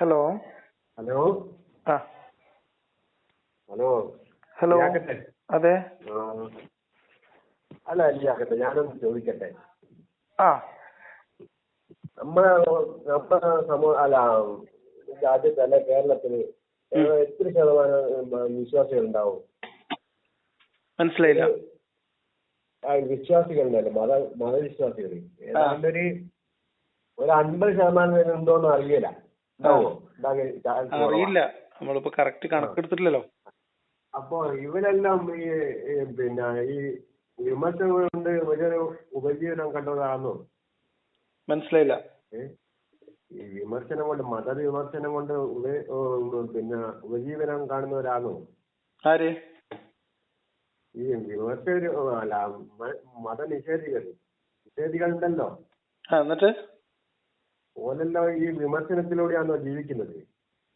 Hello. Hello. ആ. Hello. Hello. ലിയാക്കത്തെ? അതെ. ആ. അല്ല ലിയാക്കത്തെ ഞാനൊന്ന് ചോദിക്കട്ടെ. ആ. നമ്മുടെ നമ്മുടെ സമൂഹ അല്ല രാജ്യത്ത് അല്ലെ കേരളത്തിൽ എത്ര ശതമാനം ഉം, വിശ്വാസികൾ ഉണ്ടാവും മനസ്സിലായില്ല. ആ വിശ്വാസികളുണ്ടല്ലോ. മത മതവിശ്വാസികൾ. ഏതാണ്ടൊരു ഒരു ഒരു അൻപത് ശതമാനം പേര് ഉണ്ടോന്ന് അറിയില്ല. അറിയില്ല. നമ്മളിപ്പോ കറക്റ്റ് കണക്കെടുത്തിട്ടില്ലല്ലോ. അപ്പോ ഇവരെല്ലാം ഈ പിന്നെ ഈ വിമർശനം കൊണ്ട് വലിയൊരു ഉപജീവനം കണ്ടതാണോ മനസ്സിലായില്ല. ഈ വിമർശനം കൊണ്ട് മത വിമർശനം കൊണ്ട് പിന്നെ ഉപജീവനം കാണുന്നവരാണോ? ആര്? ഈ വിമർശകര് അല്ല മത മതനിഷേധികൾ നിഷേധികളുണ്ടല്ലോ. ആ എന്നിട്ട്? ഓലെല്ലാം ഈ വിമർശനത്തിലൂടെയാണോ ജീവിക്കുന്നത്?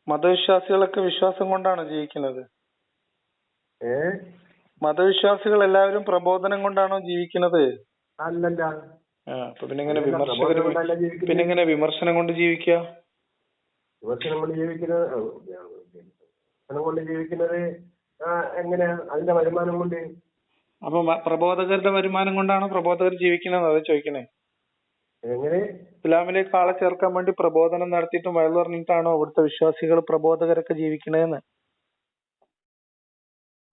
മതവിശ്വാസികളൊക്കെ വിശ്വാസം കൊണ്ടാണ് ജീവിക്കുന്നത്? ഏ? മതവിശ്വാസികൾ എല്ലാവരും പ്രബോധനം കൊണ്ടാണോ ജീവിക്കുന്നത്? അല്ലല്ല. അപ്പൊ പിന്നെ പ്രബോധനം പിന്നെ വിമർശനം കൊണ്ട് ജീവിക്കുക വിമർശനം കൊണ്ട് ജീവിക്കുന്നത് വിമർശനം കൊണ്ട് ജീവിക്കുന്നത് എങ്ങനെ? എങ്ങനെയാ അതിന്റെ വരുമാനം കൊണ്ട്? അപ്പൊ പ്രബോധകരുടെ വരുമാനം കൊണ്ടാണോ പ്രബോധകർ ജീവിക്കുന്നത്? അത് ചോദിക്കണേ. എങ്ങനെ? ഇസ്ലാമിലേക്ക് ആളെ ചേർക്കാൻ വേണ്ടി പ്രബോധനം നടത്തിയിട്ടും വയൽ പറഞ്ഞിട്ടാണോ അവിടുത്തെ വിശ്വാസികൾ പ്രബോധകരൊക്കെ ജീവിക്കണേന്ന്?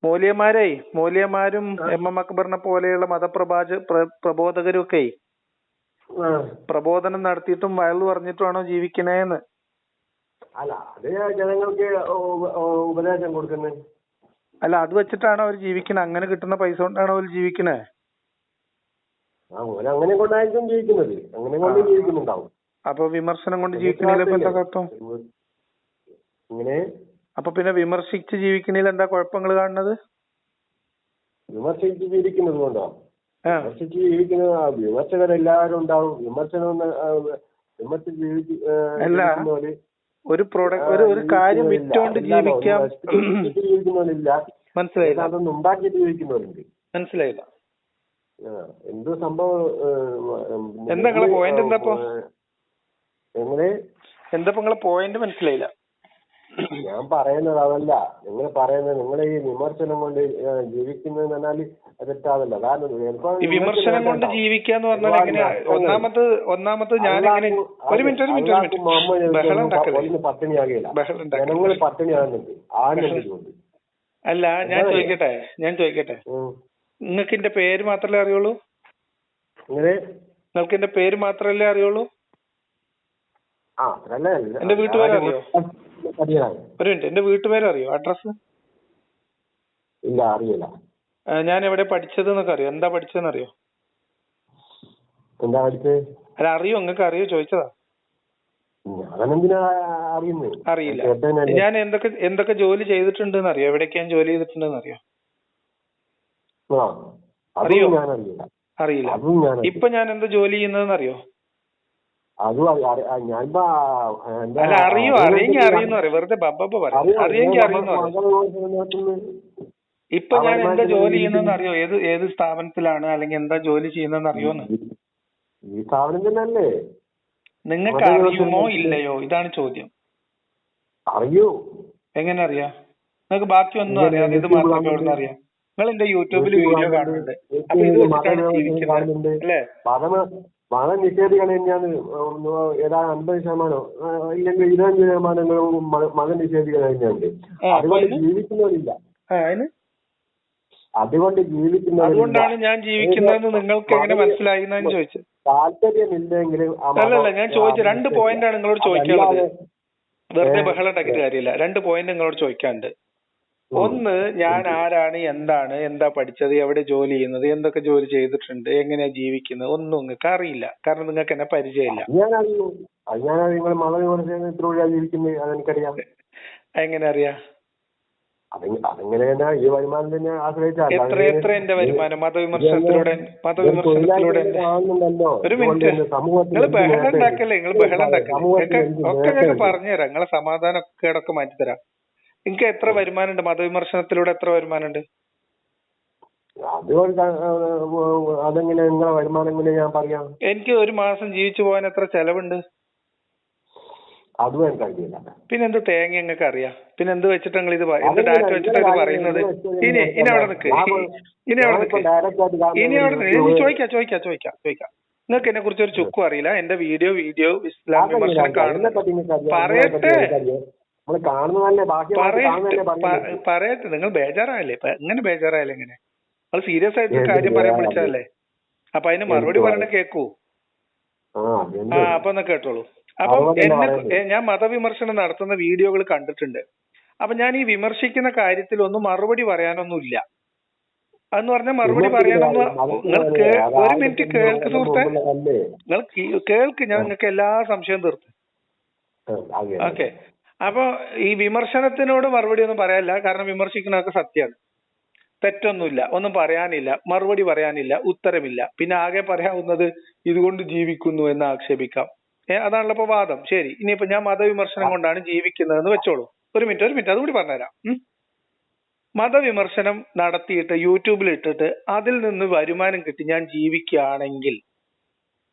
മൂല്യമാരെ മൂല്യമാരും എം എം അക്ബറിനെ പോലെയുള്ള മതപ്രഭാച പ്ര- പ്രബോധകരും ഒക്കെ പ്രബോധനം നടത്തിയിട്ടും വയൽ പറഞ്ഞിട്ടുമാണോ ജീവിക്കണേന്ന്? അല്ല അത് ജനങ്ങൾക്ക് ഉപദേശം കൊടുക്കുന്നത്. അല്ല അത് വെച്ചിട്ടാണോ അവർ ജീവിക്കണേ? അങ്ങനെ കിട്ടുന്ന പൈസ കൊണ്ടാണോ അവർ ജീവിക്കണേ? ആ അങ്ങനെ കൊണ്ടായിരിക്കും ജീവിക്കുന്നത്. അങ്ങനെ കൊണ്ട് ജീവിക്കുന്നുണ്ടാവും. അപ്പൊ വിമർശനം കൊണ്ട് ജീവിക്കണേൽ ഇപ്പൊ എന്താ കുഴപ്പം ഇങ്ങനെ? അപ്പൊ പിന്നെ വിമർശിച്ച് ജീവിക്കണേൽ എന്താ കുഴപ്പങ്ങൾ കാണുന്നത്? വിമർശിച്ച് ജീവിക്കുന്നത് കൊണ്ടോ? വിമർശിച്ച് ജീവിക്കുന്നത് ആ വിമർശകരെല്ലാവരും ഉണ്ടാവും. വിമർശനം വിമർശിച്ച്. ജീവിക്കുന്നവര് ഒരു പ്രോഡക്റ്റ് ഒരു ഒരു കാര്യം. വിറ്റോണ്ട് ജീവിക്കാം. ജീവിക്കുന്നവരില്ല. മനസ്സിലായില്ല. അതൊന്നും ഉണ്ടാക്കിയിട്ട് ജീവിക്കുന്നവരുണ്ട്. മനസ്സിലായില്ല. എന്തോ സംഭവം എന്താ നിങ്ങളെ പോയിന്റ് എന്താപ്പോ? എങ്ങനെ? എന്താ നിങ്ങളെ പോയിന്റ് മനസ്സിലായില്ല? ഞാൻ പറയുന്നത് അതല്ല. നിങ്ങൾ പറയുന്നത് നിങ്ങളെ ഈ വിമർശനം കൊണ്ട് ജീവിക്കുന്നത് അത് തെറ്റാതല്ല. കാരണം വിമർശനം കൊണ്ട് ജീവിക്കാന്ന് പറഞ്ഞാൽ എങ്ങനെയാ? ഒന്നാമത് ഒന്നാമത് ഞാൻ ഒരു മിനിറ്റ് ഒരു മിനിറ്റ് ഒരു മിനിറ്റ്. ബഹളം ഉണ്ടാക്കല്ലേ പട്ടിണിയാകില്ല ജനങ്ങൾ പട്ടിണിയാകുന്നുണ്ട്. ആകുന്നുണ്ട് അല്ല ഞാൻ ചോദിക്കട്ടെ? ഞാൻ ചോദിക്കട്ടെ? നിങ്ങൾക്ക് എന്റെ പേര് മാത്രമല്ലേ അറിയുള്ളൂ? നിങ്ങൾക്ക് എന്റെ പേര് മാത്രമല്ലേ അറിയുള്ളൂ? എന്റെ വീട്ടുപേര് അറിയോ? ഒരു മിനിറ്റ് എന്റെ വീട്ടുപേര് അറിയോ? അഡ്രസ് ഇല്ല അറിയില്ല. ഞാൻ എവിടെ പഠിച്ചത് എന്നൊക്കെ അറിയോ? എന്താ പഠിച്ചതെന്ന് അറിയോ? എന്താ പഠിച്ചത്? അല്ല അറിയോ? നിങ്ങൾക്ക് അറിയോ? ചോദിച്ചതാ. അറിയില്ല. ഞാൻ എന്തൊക്കെ എന്തൊക്കെ ജോലി ചെയ്തിട്ടുണ്ടെന്ന് അറിയോ? എവിടേക്ക് ഞാൻ ജോലി ചെയ്തിട്ടുണ്ടെന്ന് അറിയോ? അറിയോ? അറിയില്ല. ഇപ്പൊ ഞാൻ എന്താ ജോലി ചെയ്യുന്നതെന്ന് അറിയോ അല്ല അറിയോ? അറിയെങ്കിൽ അറിയുന്ന അറിയോ വെറുതെ ബബ്ബ പറയും. അറിയാം. അറിയെങ്കിൽ അറിയുന്നു ഇപ്പൊ ഞാൻ എന്താ ജോലി ചെയ്യുന്നതെന്ന് അറിയോ ഏത് ഏത് സ്ഥാപനത്തിലാണ്? അല്ലെങ്കിൽ എന്താ ജോലി ചെയ്യുന്നതെന്ന് അറിയോന്ന് ഈ സ്ഥാപനം തന്നെയല്ലേ നിങ്ങൾക്ക് അറിയുമോ ഇല്ലയോ? ഇതാണ് ചോദ്യം. അറിയോ. എങ്ങനെ അറിയാ? നിങ്ങൾക്ക് ബാക്കി ഒന്നും അറിയാതെ ഇത് മാത്രമേ. അറിയാം. നിങ്ങൾ എന്റെ യൂട്യൂബിൽ വീഡിയോ കാണുന്നുണ്ട്. അപ്പൊ ഇത് വെച്ചിട്ടാണ് ജീവിക്കുന്നത് അല്ലേ? മതമ മതനിഷേധികൾ തന്നെയാണ്. ഏതാണ്ട് അൻപത് ശതമാനോ ഇല്ലെങ്കിൽ ഇരുപത്തഞ്ച് ശതമാനങ്ങളും മത- നിഷേധിക്കണ തന്നെയുണ്ട്. അതുകൊണ്ട് ജീവിക്കുന്നവരില്ല. അതുകൊണ്ട് ജീവിക്കുന്ന അതുകൊണ്ടാണ് ഞാൻ ജീവിക്കുന്നതെന്ന് നിങ്ങൾക്ക് എങ്ങനെ മനസ്സിലായി എന്നാണ് ചോദിച്ചത്. താല്പര്യമില്ലെങ്കിൽ അല്ലല്ല ഞാൻ ചോദിച്ച രണ്ട് പോയിന്റാണ് പോയിന്റ് നിങ്ങളോട് ചോദിക്കാനുള്ളത്. വെറുതെ ബഹളം ഉണ്ടാക്കിയിട്ട് കാര്യമില്ല. രണ്ട് പോയിന്റ് നിങ്ങളോട് ചോദിക്കാനുണ്ട്. ഒന്ന് ഞാൻ ആരാണ് എന്താണ് എന്താ പഠിച്ചത് എവിടെ ജോലി ചെയ്യുന്നത് എന്തൊക്കെ ജോലി ചെയ്തിട്ടുണ്ട് എങ്ങനെയാ ജീവിക്കുന്നത് ഒന്നും നിങ്ങൾക്ക് അറിയില്ല. കാരണം നിങ്ങൾക്ക് എന്നെ പരിചയമില്ല. എങ്ങനെ അറിയാ? എത്ര എത്ര എന്റെ വരുമാനം? മതവിമർശനത്തിലൂടെ മതവിമർശനത്തിലൂടെ ഒരു മിനിറ്റ്. നിങ്ങൾ ബഹളം ഉണ്ടാക്കല്ലേ? നിങ്ങൾ ബഹളം ഉണ്ടാക്കല്ലേ? ഒക്കെ ഞങ്ങൾ പറഞ്ഞുതരാം. നിങ്ങളെ സമാധാനം ഒക്കെ ഇടയ്ക്ക് മാറ്റിത്തരാം. നിങ്ങൾക്ക് എത്ര വരുമാനം ഉണ്ട് മതവിമർശനത്തിലൂടെ എത്ര വരുമാനം ഉണ്ട് അതുകൊണ്ട് അതെങ്ങനെ നിങ്ങളെ വരുമാനം എങ്ങനെ ഞാൻ പറയാം? എനിക്ക് ഒരു മാസം ജീവിച്ചു പോകാൻ എത്ര ചെലവുണ്ട്? അതും എനിക്ക് അറിയില്ല പിന്നെ എന്ത് തേങ്ങ നിങ്ങൾക്ക് അറിയാം. പിന്നെ എന്ത് വെച്ചിട്ട് നിങ്ങൾ ഇത് എന്ത് ഡാറ്റ വെച്ചിട്ട് ഇത് പറയുന്നത്? ഇനി ഇനി അവിടെ നിൽക്ക് ഇനി അവിടെ നിൽക്ക് ഇനി അവിടെ ചോദിക്കാം ചോദിക്കാം ചോദിക്കാം ചോദിക്കാം. നിങ്ങൾക്ക് എന്നെ കുറിച്ച് ഒരു ചുക്കും അറിയില്ല. എന്റെ വീഡിയോ വീഡിയോ ഇസ്ലാം വിമർശനം കാണുന്ന പറയട്ടെ. പറയട്ടെ നിങ്ങൾ ബേജാറായല്ലേ? ഇങ്ങനെ എങ്ങനെ ഇങ്ങനെ? അത് സീരിയസ് ആയിട്ട് കാര്യം പറയാൻ വിളിച്ചതല്ലേ അപ്പൊ അതിന് മറുപടി പറയണ കേക്കൂ. ആ അപ്പൊ എന്നാ കേട്ടോളൂ. അപ്പം എന്നെ. ഞാൻ മതവിമർശനം നടത്തുന്ന വീഡിയോകൾ കണ്ടിട്ടുണ്ട്. അപ്പൊ ഞാൻ ഈ വിമർശിക്കുന്ന കാര്യത്തിൽ ഒന്നും മറുപടി പറയാനൊന്നുമില്ല. അതെന്ന് പറഞ്ഞാൽ മറുപടി പറയാനൊന്നും നിങ്ങൾ ഒരു മിനിറ്റ് കേൾക്ക് സുഹൃത്തെ. നിങ്ങൾ കേൾക്ക് ഞാൻ നിങ്ങൾക്ക് എല്ലാ സംശയവും തീർത്തു. ഓക്കെ. അപ്പൊ ഈ വിമർശനത്തിനോട് മറുപടി ഒന്നും പറയാനില്ല. കാരണം വിമർശിക്കുന്നതൊക്കെ സത്യമാണ്. തെറ്റൊന്നുമില്ല. ഒന്നും പറയാനില്ല. മറുപടി പറയാനില്ല. ഉത്തരമില്ല. പിന്നെ ആകെ പറയാവുന്നത് ഇതുകൊണ്ട് ജീവിക്കുന്നു എന്ന് ആക്ഷേപിക്കാം. അതാണല്ലോ ഇപ്പൊ വാദം. ശരി. ഇനിയിപ്പോ ഞാൻ മതവിമർശനം കൊണ്ടാണ് ജീവിക്കുന്നതെന്ന് വെച്ചോളൂ. ഒരു മിനിറ്റ് ഒരു മിനിറ്റ്. അതുകൂടി പറഞ്ഞുതരാം. മതവിമർശനം നടത്തിയിട്ട് യൂട്യൂബിൽ ഇട്ടിട്ട് അതിൽ നിന്ന് വരുമാനം കിട്ടി ഞാൻ ജീവിക്കുകയാണെങ്കിൽ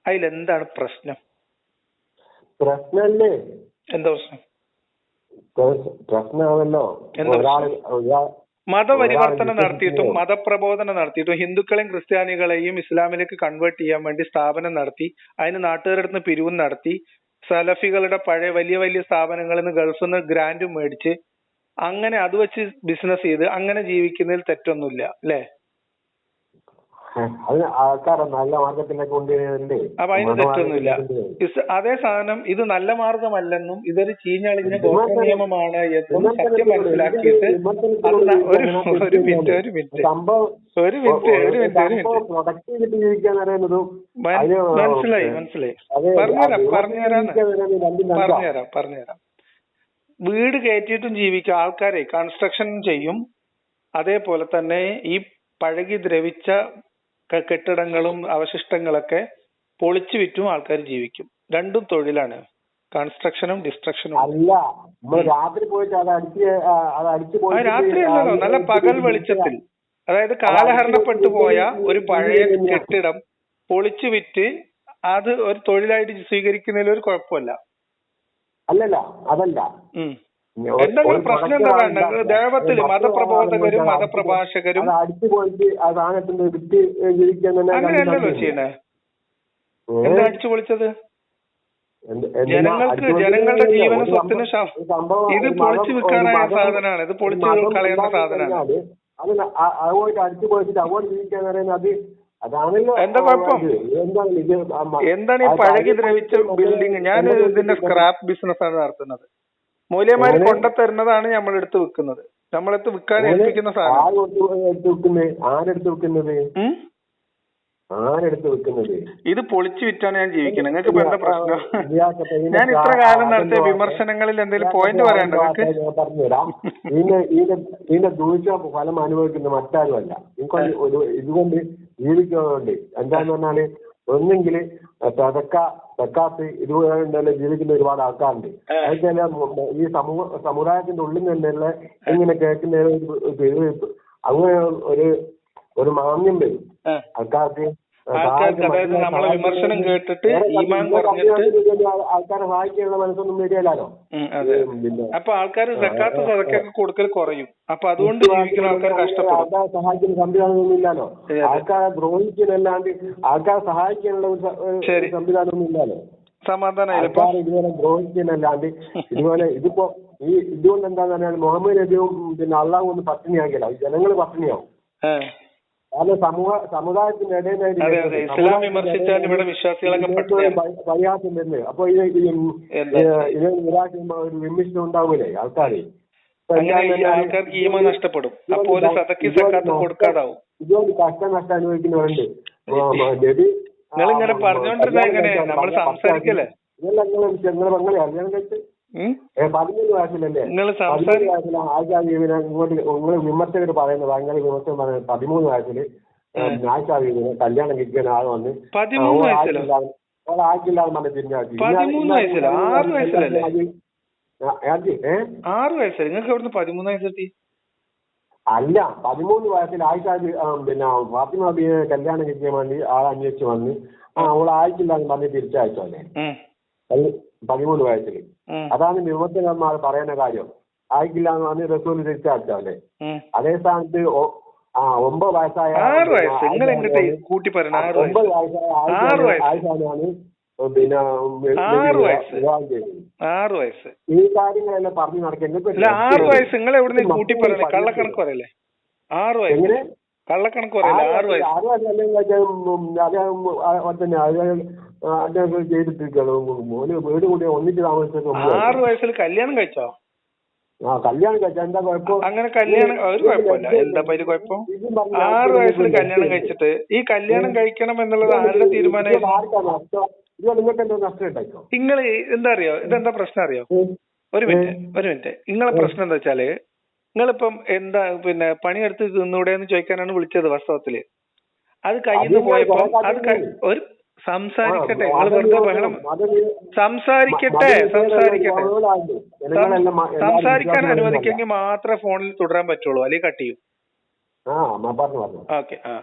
അതിലെന്താണ് പ്രശ്നം? പ്രശ്നല്ലേ എന്താ പ്രശ്ന- പ്രശ്നമാണല്ലോ. മതപരിവർത്തനം നടത്തിയിട്ടും മതപ്രബോധനം നടത്തിയിട്ടും ഹിന്ദുക്കളെയും ക്രിസ്ത്യാനികളെയും ഇസ്ലാമിലേക്ക് കൺവേർട്ട് ചെയ്യാൻ വേണ്ടി സ്ഥാപനം നടത്തി അതിന് നാട്ടുകാരുടെ അടുത്ത് പിരിവും നടത്തി സലഫികളുടെ പഴയ വലിയ വലിയ സ്ഥാപനങ്ങളിൽ നിന്ന് ഗൾഫിൽ നിന്ന് ഗ്രാൻഡും മേടിച്ച് അങ്ങനെ അത് വെച്ച് ബിസിനസ് ചെയ്ത് അങ്ങനെ ജീവിക്കുന്നതിൽ തെറ്റൊന്നുമില്ല അല്ലേ? അത് ആൾക്കാരെ നല്ല മാർഗത്തിലേക്ക് കൊണ്ടുവരുന്നുണ്ട് അപ്പൊ അതിന് തെറ്റൊന്നുമില്ല. ഇസ് അതേ സാധനം ഇത് നല്ല മാർഗമല്ലെന്നും ഇതൊരു ചീഞ്ഞളിഞ്ഞ ഗോത്ര നിയമമാണ് എന്നും സത്യം മനസ്സിലാക്കിയിട്ട് ഒരു ഒരു മിനിറ്റ് ഒരു മിനിറ്റ്. ഒരു മിനിറ്റ് ഒരു മിനിറ്റ് അതിന് മനസ്സിലായി മനസ്സിലായി. പറഞ്ഞുതരാം രണ്ടാ. പറഞ്ഞുതരാം പറഞ്ഞുതരാം. വീട് കയറ്റിയിട്ടും ജീവിക്കുക ആൾക്കാരെ കൺസ്ട്രക്ഷൻ ചെയ്യും. അതേപോലെ തന്നെ ഈ പഴകി ദ്രവിച്ച കെട്ടിടങ്ങളും അവശിഷ്ടങ്ങളൊക്കെ പൊളിച്ചു വിറ്റും ആൾക്കാർ ജീവിക്കും. രണ്ടും തൊഴിലാണ്. കൺസ്ട്രക്ഷനും ഡിസ്ട്രക്ഷനും. അല്ല രാത്രി പോയിട്ട് അത് അടിച്ച് രാത്രി അല്ലല്ലോ നല്ല പകൽ വെളിച്ചത്തിൽ. അതായത് കാലഹരണപ്പെട്ടു പോയ ഒരു പഴയ കെട്ടിടം പൊളിച്ചു വിറ്റ് അത് ഒരു തൊഴിലായിട്ട് സ്വീകരിക്കുന്നതിൽ ഒരു കുഴപ്പമില്ല. അല്ലല്ല അതല്ല. എന്തെങ്കിലും പ്രശ്നം എന്താ ദേവത്തിൽ മതപ്രബോധകരും മതപ്രഭാഷകരും അടിച്ചു പോയിട്ട് ആ സാധനത്തിന്റെ വിറ്റ് അങ്ങനെയല്ലല്ലോ ചെയ്യണേ എന്താ അടിച്ചു പൊളിച്ചത് ജനങ്ങൾക്ക് ജനങ്ങളുടെ ജീവനും സ്വത്തിനും ശ- ഇത് പൊളിച്ചു വിൽക്കാനായ സാധനമാണ്. ഇത് പൊളിച്ചു കളയുന്ന സാധനമാണ്. അടിച്ചു ജീവിക്കാൻ പറയുന്നത് അത് എന്താ കുഴപ്പം? എന്താണ് ഈ പഴകി ദ്രവിച്ച ബിൽഡിംഗ് ഞാൻ ഇതിന്റെ സ്ക്രാപ്പ് ബിസിനസ് ആണ് നടത്തുന്നത്. മൂല്യമാര് എങ്ങനെ? നമ്മളെടുത്ത് വിൽക്കുന്നത് നമ്മളെടുത്ത് വിൽക്കാൻ ഏൽപ്പിക്കുന്ന സാധനം. ആരെടുത്ത് ആരെടുത്ത് വെക്കുന്നത്? ഇത് പൊളിച്ചു വിറ്റാണ് ഞാൻ ജീവിക്കുന്നത്. നിങ്ങൾക്ക് ഇപ്പൊ എന്താ പ്രശ്നം? ഞാൻ ഇത്ര കാലം നടത്തിയ വിമർശനങ്ങളിൽ എന്തെങ്കിലും പോയിന്റ് പറയണ്ട പറഞ്ഞുതരാം. ഇതിന്റെ ഇതിന്റെ ദൂഷ്യ ഫലം അനുഭവിക്കുന്ന മറ്റാരുമല്ല. ഇതുകൊണ്ട് ജീവിക്കുന്നുണ്ട് എന്താന്ന് പറഞ്ഞാൽ ഒന്നെങ്കിൽ പെതക്ക പെക്കാത്ത് ഇതുപോലെ ജീവിക്കുന്ന ഒരുപാട് ആൾക്കാരുണ്ട്. അതൊക്കെ ഈ സമൂഹ സമുദായത്തിന്റെ ഉള്ളിൽ തന്നെയുള്ള ഇങ്ങനെ കേൾക്കുന്ന ഒരു- അങ്ങനെ ഒരു ഒരു മാന്യം വരും. ആൾക്കാർക്ക് ആൾക്കാർക്ക് അതായത് നമ്മളെ വിമർശനം കേട്ടിട്ട് ഈമാൻ കുറഞ്ഞിട്ട് ആൾക്കാരെ സഹായിക്കാനുള്ള മനസ്സൊന്നും മീഡിയയിലാലോ അതെ. അപ്പൊ ആൾക്കാർ സക്കാത്ത് സദക്കൊക്കെ കൊടുക്കൽ കുറയും. അപ്പൊ അതുകൊണ്ട് ജീവിക്കുന്ന ആൾക്കാർ കഷ്ടപ്പെടും. ആൾക്കാരെ സഹായിക്കുന്ന സംവിധാനമൊന്നും അതെ. ആൾക്കാരെ ദ്രോഹിക്കുന്നല്ലാണ്ട് ആൾക്കാരെ സഹായിക്കാനുള്ള ഒരു. സംവിധാനമൊന്നും ഇല്ലല്ലോ സമാധാനമായില്ല ഇതുപോലെ ദ്രോഹിക്കുന്നല്ലാണ്ട് ഇതുപോലെ ഇതിപ്പോ ഈ ഇതുകൊണ്ട് എന്താന്ന് പറഞ്ഞാൽ മുഹമ്മദ് നബിയും പിന്നെ അള്ളാഹും ഒന്ന് പട്ടിണിയാക്കില്ല ജനങ്ങൾ പട്ടിണിയാവും. കാരണം സമൂഹ സമുദായത്തിന്റെ ഇടയിലായിട്ട് ഇസ്ലാം വിമർശിച്ചാൽ ഇവിടെ വിശ്വാസികളൊക്കെ പരിഹാസം വരുന്നത് അപ്പൊ ഇത്? ഇത് നിരാശയുമ്പോ ഒരു വിമിഷ്ടം ഉണ്ടാവൂലേ ആൾക്കാരെ? ആൾക്കാർക്ക് ഈമ നഷ്ടപ്പെടും. അപ്പൊ ഒരു സതക്കി സക്കാത്ത് കൊടുക്കാതാവും. ഇതുകൊണ്ട് കഷ്ടം നഷ്ടം അനുഭവിക്കുന്നവരുണ്ട്. നിങ്ങൾ നിങ്ങളിങ്ങനെ പറഞ്ഞോണ്ടിരുന്ന എങ്ങനെ? നമ്മൾ സംസാരിക്കല്ലേ? ഇതെല്ലാം നിങ്ങൾ നിങ്ങളെ പെങ്ങളെ കല്യാണം കഴിച്ച് പതിമൂന്ന് വയസ്സിലല്ലേ? നിങ്ങൾ പതിമൂന്ന് സംസാരി വയസ്സിൽ ആയിഷാ ബീവിനെ ഇങ്ങോട്ട് നിങ്ങൾ വിമർശകർ പറയുന്നത് ഭയങ്കര വിമർശനം പറയുന്നത് പതിമൂന്ന് വയസ്സിൽ ആയിഷാ ബീവിനെ കല്യാണം കഴിക്കുന്ന ആൾ വന്ന് ആക്കില്ലാന്ന് പറഞ്ഞ് തിരിഞ്ഞാക്കി? ആറ് നിങ്ങൾക്ക് എവിടുന്ന് പതിമൂന്ന് വയസ്സെത്തി? അല്ല പതിമൂന്ന് വയസ്സിൽ ആയിഷ പിന്നെ ഫാത്തിമ ബീവിനെ കല്യാണം കഴിക്കാൻ വേണ്ടി ആൾ അന്വേഷിച്ച് വന്ന് ആ അവൾ ആയിട്ടില്ല എന്ന് പറഞ്ഞ് തിരിച്ചയച്ചോനെ. പതിമൂന്ന് വയസ്സിൽ അതാണ് വിമർശകന്മാർ പറയുന്ന കാര്യം ആയിക്കില്ല എന്ന് പറഞ്ഞ് റസൂൽ തിരിച്ചയച്ചല്ലേ ഉം. അതേ സ്ഥാനത്ത് ആ ഒമ്പത് വയസ്സായ കൂട്ടി ഒമ്പത് വയസ്സായാണ് വയസ്സായ ആറ് ആയിഷാനാണ് പിന്നെ ആറ് വയസ്സ്. ഈ കാര്യങ്ങളെല്ലാം പറഞ്ഞു നടക്കുന്നത് ആറ് വയസ്സ് നിങ്ങൾ എവിടെ കൂട്ടി പറയല്ലേ കള്ളക്കണക്ക് പറയല്ലേ ആറ് വയസ്സ് കള്ളക്കണക്ക് പറയല്ലേ ആറ് വയസ്സ് അദ്ദേഹം ആ, അദ്ദേഹം ചെയ്തിട്ടിരിക്കണം മോന് വീട് കൂടി ഒന്നിച്ച് താമസിച്ചത് ആറ് വയസ്സിൽ കല്യാണം കഴിച്ചോ? ആ കല്യാണം കഴിച്ചാ. എന്താ കുഴപ്പം? അങ്ങനെ കല്യാണം ഒരു കുഴപ്പമില്ല. എന്താ അതിൽ കുഴപ്പം? ആറ് വയസ്സിൽ കല്യാണം കഴിച്ചിട്ട് ഈ കല്യാണം കഴിക്കണം എന്നുള്ളത് ആരുടെ തീരുമാനമായിരുന്നു നിങ്ങൾ എന്താ അറിയോ? ഇതെന്താ പ്രശ്നം അറിയോ? ഒരു മിനിറ്റ് ഒരു മിനിറ്റ്. നിങ്ങളെ പ്രശ്നം എന്താ വെച്ചാൽ നിങ്ങളിപ്പം എന്താ പിന്നെ പണിയെടുത്ത് തിന്നൂടെ എന്ന് ചോദിക്കാനാണ് വിളിച്ചത് വാസ്തവത്തിൽ. അത് കയ്യിൽ നിന്ന് പോയപ്പോ അത് ഒരു സംസാരിക്കട്ടെ നിങ്ങൾ വെറുതെ ബഹളം സംസാരിക്കട്ടെ സംസാരിക്കട്ടെ. സംസാരിക്കാൻ അനുവദിക്കെങ്കിൽ മാത്രമേ ഫോണിൽ തുടരാൻ പറ്റുള്ളൂ അല്ലെങ്കിൽ കട്ട് ചെയ്യും? ഓക്കെ ആ.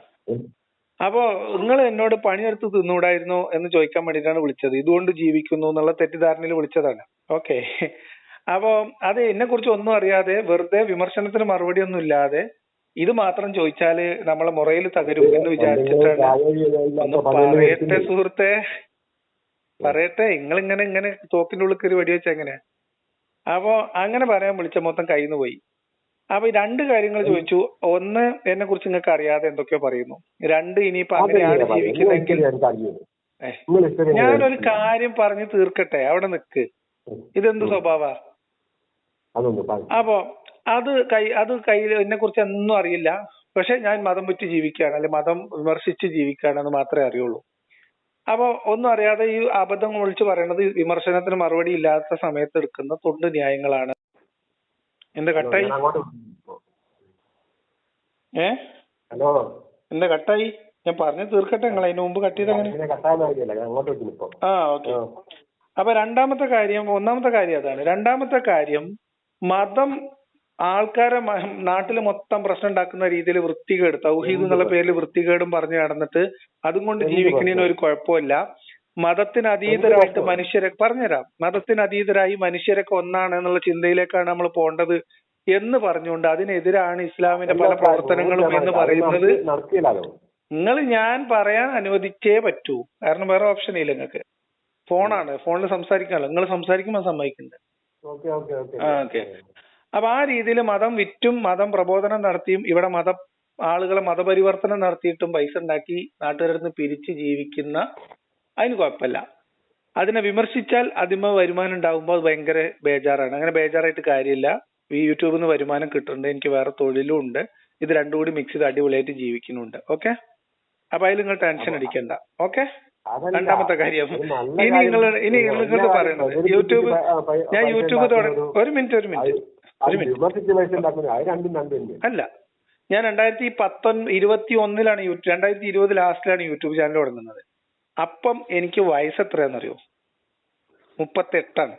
അപ്പോ നിങ്ങൾ എന്നോട് പണിയെടുത്ത് തിന്നൂടായിരുന്നോ എന്ന് ചോദിക്കാൻ വേണ്ടിയിട്ടാണ് വിളിച്ചത്. ഇതുകൊണ്ട് ജീവിക്കുന്നു എന്നുള്ള തെറ്റിദ്ധാരണയിൽ വിളിച്ചതാണ്. ഓക്കെ. അപ്പോ അത് എന്നെ കുറിച്ച് ഒന്നും അറിയാതെ വെറുതെ വിമർശനത്തിന് മറുപടി ഒന്നും ഇല്ലാതെ ഇത് മാത്രം ചോദിച്ചാൽ നമ്മളെ മുറയിൽ തകരും എന്ന് വിചാരിച്ചിട്ടാണ് ഒന്ന് പറയട്ടെ സുഹൃത്തെ. പറയട്ടെ നിങ്ങൾ ഇങ്ങനെ ഇങ്ങനെ തോക്കിന്റെ ഉള്ളിൽ കയറി വെടിവെച്ച എങ്ങനെ അപ്പോ അങ്ങനെ പറയാൻ വിളിച്ച മൊത്തം കയ്യിൽ നിന്ന് പോയി. അപ്പൊ രണ്ട് കാര്യങ്ങൾ ചോദിച്ചു. ഒന്ന് എന്നെ കുറിച്ച് നിങ്ങൾക്ക് അറിയാതെ എന്തൊക്കെയോ പറയുന്നു. രണ്ട് ഇനിയിപ്പോ അങ്ങനെയാണ് ജീവിക്കുന്നതെങ്കിൽ ഞാനൊരു കാര്യം പറഞ്ഞു തീർക്കട്ടെ. അവിടെ നിക്ക്. ഇതെന്ത് സ്വഭാവ? അപ്പോ അത് കൈ അത് കയ്യിൽ എന്നെ കുറിച്ച് ഒന്നും അറിയില്ല. പക്ഷെ ഞാൻ മതം വിറ്റ് ജീവിക്കുകയാണ് അല്ലെ മതം വിമർശിച്ച് ജീവിക്കുകയാണെന്ന് മാത്രമേ അറിയുള്ളൂ. അപ്പോ ഒന്നും അറിയാതെ ഈ അബദ്ധം ഒളിച്ചു പറയണത് വിമർശനത്തിന് മറുപടി ഇല്ലാത്ത സമയത്ത് എടുക്കുന്ന തൊണ്ട് ന്യായങ്ങളാണ്. എന്റെ കട്ടായി? ഏ? ഹലോ. എന്റെ കട്ടായി? ഞാൻ പറഞ്ഞു തീർക്കട്ടെ നിങ്ങൾ അതിന് മുമ്പ് കട്ട് ചെയ്ത് അങ്ങനെ ഇങ്ങനെ കട്ടായ കാര്യമല്ല ഞാൻ അങ്ങോട്ട് വെക്കുന്നു ആ ഓക്കെ. അപ്പൊ രണ്ടാമത്തെ കാര്യം ഒന്നാമത്തെ കാര്യം അതാണ്. രണ്ടാമത്തെ കാര്യം മതം ആൾക്കാരെ നാട്ടിൽ മൊത്തം പ്രശ്നം ഉണ്ടാക്കുന്ന രീതിയിൽ വൃത്തികേട് തൗഹീദ് എന്നുള്ള പേരിൽ വൃത്തികേടും പറഞ്ഞു നടന്നിട്ട് അതും കൊണ്ട് ജീവിക്കുന്നതിന് ഒരു കുഴപ്പമില്ല. മതത്തിന് അതീതരായിട്ട് മനുഷ്യരെ പറഞ്ഞുതരാം. മതത്തിന് അതീതരായി മനുഷ്യരൊക്കെ ഒന്നാണ് എന്നുള്ള ചിന്തയിലേക്കാണ് നമ്മൾ പോണ്ടത് എന്ന് പറഞ്ഞുകൊണ്ട് അതിനെതിരാണ് ഇസ്ലാമിന്റെ പല പ്രവർത്തനങ്ങളും എന്ന് പറയുന്നത് നിങ്ങൾ ഞാൻ പറയാൻ അനുവദിച്ചേ പറ്റൂ. കാരണം വേറെ ഓപ്ഷൻ ഇല്ല നിങ്ങൾക്ക്. ഫോണാണ്. ഫോണിൽ സംസാരിക്കാമല്ലോ നിങ്ങൾ സംസാരിക്കുമ്പോൾ സമ്മതിക്കുന്നുണ്ട് ഓക്കെ. അപ്പൊ ആ രീതിയിൽ മതം വിറ്റും മതം പ്രബോധനം നടത്തിയും ഇവിടെ മത ആളുകളെ മതപരിവർത്തനം നടത്തിയിട്ടും പൈസ ഉണ്ടാക്കി നാട്ടുകാരിൽ നിന്ന് പിരിച്ചു ജീവിക്കുന്ന അതിന് കുഴപ്പമില്ല. അതിനെ വിമർശിച്ചാൽ അതിമ വരുമാനം ഉണ്ടാകുമ്പോൾ അത് ഭയങ്കര ബേജാറാണ്. അങ്ങനെ ബേജാറായിട്ട് കാര്യമില്ല. ഈ യൂട്യൂബിൽ നിന്ന് വരുമാനം കിട്ടുന്നുണ്ട്. എനിക്ക് വേറെ തൊഴിലും ഉണ്ട്. ഇത് രണ്ടും കൂടി മിക്സ് ചെയ്ത് അടിപൊളിയായിട്ട് ജീവിക്കുന്നുണ്ട്. ഓക്കെ? അപ്പൊ അതിൽ നിങ്ങൾ ടെൻഷൻ അടിക്കണ്ട. ഓക്കെ. രണ്ടാമത്തെ കാര്യം ഇനി നിങ്ങൾ ഇനി ഒരു പറയുന്നത് യൂട്യൂബ് ഞാൻ യൂട്യൂബ് തുടങ്ങി. ഒരു മിനിറ്റ് ഒരു മിനിറ്റ് ഒരു മിനിറ്റ്. അല്ല ഞാൻ രണ്ടായിരത്തി പത്തൊൻപത് ഇരുപത്തി ഒന്നിലാണ് യൂട്യൂബ് രണ്ടായിരത്തി ഇരുപത് ലാസ്റ്റിലാണ് യൂട്യൂബ് ചാനൽ തുടങ്ങുന്നത്. അപ്പം എനിക്ക് വയസ്സ് എത്രയാണെന്നറിയോ? മുപ്പത്തെട്ടാണ്.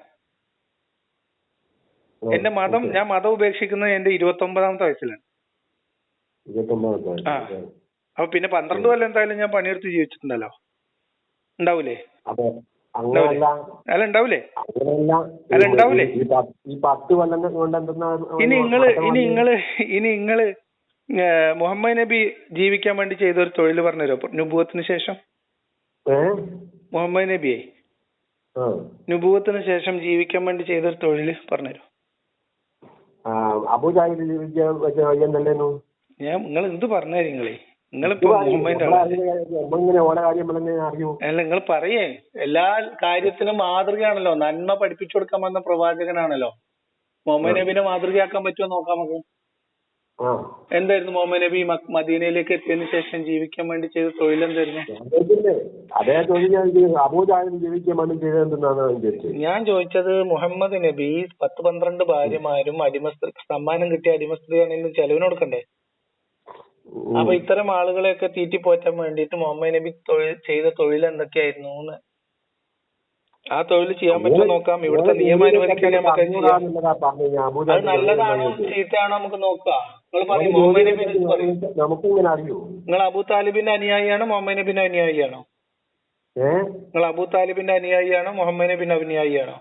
എന്റെ മതം ഞാൻ മതം ഉപേക്ഷിക്കുന്നത് എന്റെ ഇരുപത്തി ഒമ്പതാമത്തെ വയസ്സിലാണ് ആ. അപ്പൊ പിന്നെ പന്ത്രണ്ട് കൊല്ലം എന്തായാലും ഞാൻ പണിയെടുത്ത് ജീവിച്ചിട്ടുണ്ടല്ലോ. ഉണ്ടാവൂലേ? അല്ല ഉണ്ടാവൂലേ? അല്ല, ഉണ്ടാവൂലേ? ഇനി നിങ്ങൾ ഇനി നിങ്ങൾ ഇനി നിങ്ങൾ മുഹമ്മദ് നബി ജീവിക്കാൻ വേണ്ടി ചെയ്ത ഒരു തൊഴിൽ പറഞ്ഞുതരോ നുബൂവത്തിന് ശേഷം? മുഹമ്മദ് നബിയെ? നുബൂവത്തിന് ശേഷം ജീവിക്കാൻ വേണ്ടി ചെയ്ത ഒരു തൊഴിൽ വയ്യെന്നല്ലേന്നു ഞാൻ നിങ്ങൾ എന്ത് പറഞ്ഞു നിങ്ങളെ? അല്ല നിങ്ങൾ പറയേ. എല്ലാ കാര്യത്തിനും മാതൃകയാണല്ലോ. നന്മ പഠിപ്പിച്ചു കൊടുക്കാൻ വന്ന പ്രവാചകനാണല്ലോ. മുഹമ്മദ് നബിനെ മാതൃകയാക്കാൻ പറ്റുമോ നോക്കാം നമുക്ക്. എന്തായിരുന്നു മുഹമ്മദ് നബി മദീനയിലേക്ക് എത്തിയതിനു ശേഷം ജീവിക്കാൻ വേണ്ടി ചെയ്ത തൊഴിൽ എന്തായിരുന്നു? ഞാൻ ചോദിച്ചത് മുഹമ്മദ് നബി പത്ത് പന്ത്രണ്ട് ഭാര്യമാരും അടിമ സമ്മാനം കിട്ടിയ അടിമ സ്ത്രീയാണെങ്കിലും ചെലവിന് കൊടുക്കണ്ടേ. അപ്പൊ ഇത്തരം ആളുകളെയൊക്കെ തീറ്റി പോറ്റാൻ വേണ്ടിയിട്ട് മുഹമ്മദ് നബി തൊഴിൽ ചെയ്ത തൊഴിൽ എന്തൊക്കെയായിരുന്നു എന്ന്. ആ തൊഴിൽ ചെയ്യാൻ പറ്റുമോ നോക്കാം. ഇവിടുത്തെ നിയമം അനുവദിക്കാൻ നമുക്ക് അത് ചെയ്യാം. അത് നല്ലതാണോ ചീത്തയാണോ നമുക്ക് നോക്കാം. നിങ്ങൾ പറയും മുഹമ്മദ് നബി നിങ്ങൾ അബു താലിബിന്റെ അനുയായിയാണോ മുഹമ്മദ് നബിന്റെ അനുയായിയാണോ? നിങ്ങൾ അബൂ താലിബിന്റെ അനുയായിയാണോ മുഹമ്മദ് നബിന്റെ അനുയായിയാണോ?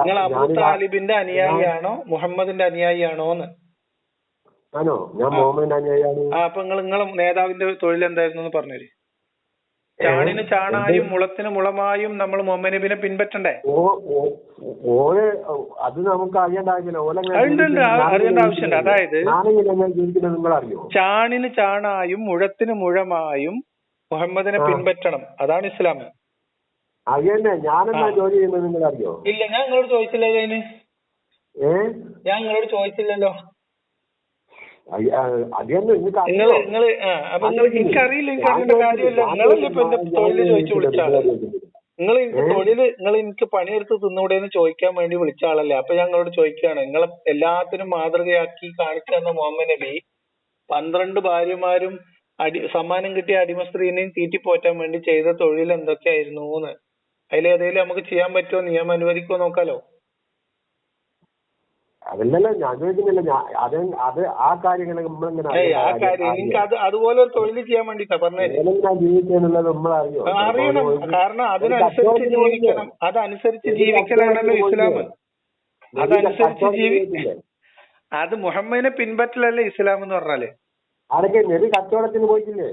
നിങ്ങൾ അബൂ താലിബിന്റെ അനുയായിയാണോ മുഹമ്മദിന്റെ അനുയായിയാണോ ആണോ? ഞാൻ മുഹമ്മദ് അനുയായിയാണ് ആ അപ്പൊ നിങ്ങൾ നിങ്ങളെ നേതാവിന്റെ തൊഴിൽ എന്തായിരുന്നു എന്ന് പറഞ്ഞുതരി ചാണിന് ചാണായും മുളത്തിന് മുളമായും നമ്മൾ മുഹമ്മദ് നബിനെ പിൻപറ്റണ്ടേ? ഓ ഓ- ഓലെ അത് നമുക്ക് അറിയേണ്ട ആവശ്യമില്ല ഓലെ അറിയേണ്ട ആവശ്യമില്ല അതായത് നിങ്ങൾ അറിയോ ചാണിന് ചാണായും മുഴത്തിന് മുഴമായും മുഹമ്മദിനെ പിൻപറ്റണം. അതാണ് ഇസ്ലാം അറിയണ്ടേ? ഞാനെന്താ. ജോലി ചെയ്യുന്നത് നിങ്ങൾ അറിയോ ഇല്ല ഞാൻ നിങ്ങളോട് ചോദിച്ചില്ലല്ലോ അതിന്. ഞാൻ നിങ്ങളോട് ചോദിച്ചില്ലല്ലോ അറിയണ്ട നിങ്ങൾക്ക് നിങ്ങൾ അറിയോ നിങ്ങൾ ആ അപ്പൊ നിങ്ങൾ എനിക്കറിയില്ല എനിക്ക് കാര്യമില്ല. നിങ്ങളല്ലേ ഇപ്പൊ എന്റെ തൊഴിൽ ചോദിച്ചു വിളിച്ച നിങ്ങൾ എനിക്ക് ഏ? തൊഴിൽ നിങ്ങൾ എനിക്ക് പണിയെടുത്ത് തിന്നൂടെ എന്ന് ചോദിക്കാൻ വേണ്ടി വിളിച്ച ആളല്ലേ? അപ്പൊ ഞാൻ നിങ്ങളോട് ചോദിക്കുകയാണ്. നിങ്ങളെ എല്ലാത്തിനും മാതൃകയാക്കി കാണിച്ചു തന്ന മുഹമ്മദ് നബി പന്ത്രണ്ട് ഭാര്യമാരും അടി സമ്മാനം കിട്ടിയ അടിമ സ്ത്രീനെയും തീറ്റിപ്പോറ്റാൻ വേണ്ടി ചെയ്ത തൊഴിൽ എന്തൊക്കെയായിരുന്നു എന്ന്? അതിലേതെങ്കിലും നമുക്ക് ചെയ്യാൻ പറ്റുമോ നിയമം അനുവദിക്കുമോ നോക്കാലോ? അതല്ലല്ലോ ഞാൻ ചോദിക്കുന്നില്ല. ഞാൻ അത് അത് ആ കാര്യങ്ങൾ നമ്മളിങ്ങനെ അത് അതുപോലെ ഒരു തൊഴിൽ ചെയ്യാൻ വേണ്ടിട്ടാ പറഞ്ഞേ. ജീവിക്കാനുള്ളത് നമ്മളറിയോ? അറിയണം. കാരണം അതിനനുസരിച്ച് ജീവിക്കണം. അതനുസരിച്ച് ജീവിക്കലാണല്ലോ ഇസ്ലാം അതനുസരിച്ച് ജീവിക്കില്ലേ അത് മുഹമ്മദിനെ പിൻപറ്റലല്ലേ ഇസ്ലാം എന്ന് പറഞ്ഞാൽ? ആരൊക്കെ കച്ചവടത്തിന് പോയിട്ടില്ലേ?